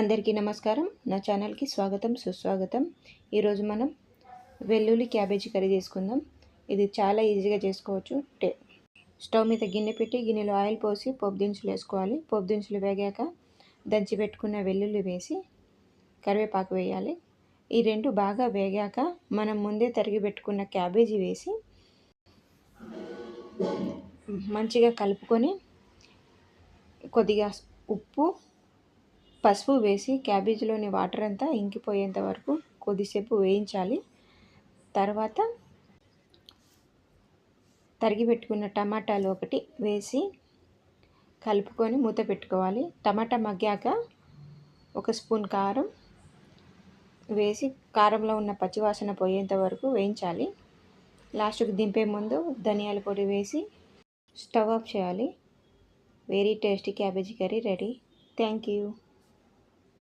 అందరికీ నమస్కారం. నా ఛానల్కి స్వాగతం సుస్వాగతం. ఈరోజు మనం వెల్లుల్లి క్యాబేజీ కర్రీ చేసుకుందాం ఇది చాలా ఈజీగా చేసుకోవచ్చు. టే స్టవ్ మీద గిన్నె పెట్టి గిన్నెలో ఆయిల్ పోసి పోపు దినుసులు వేసుకోవాలి. పోపు దినుసులు వేగాక దంచి పెట్టుకున్న వెల్లుల్లి వేసి కరివేపాకు వేయాలి. ఈ రెండు బాగా వేగాక మనం ముందే తరిగి పెట్టుకున్న క్యాబేజీ వేసి మంచిగా కలుపుకొని కొద్దిగా ఉప్పు పసుపు వేసి క్యాబేజీలోని వాటర్ అంతా ఇంకిపోయేంత వరకు కొద్దిసేపు వేయించాలి. తర్వాత తరిగి పెట్టుకున్న టమాటాలు ఒకటి వేసి కలుపుకొని మూత పెట్టుకోవాలి. టమాటా మగ్గాక ఒక స్పూన్ కారం వేసి కారంలో ఉన్న పచ్చివాసన పోయేంత వరకు వేయించాలి. లాస్ట్కి దింపే ముందు ధనియాల పొడి వేసి స్టవ్ ఆఫ్ చేయాలి. Very tasty cabbage curry ready. Thank you.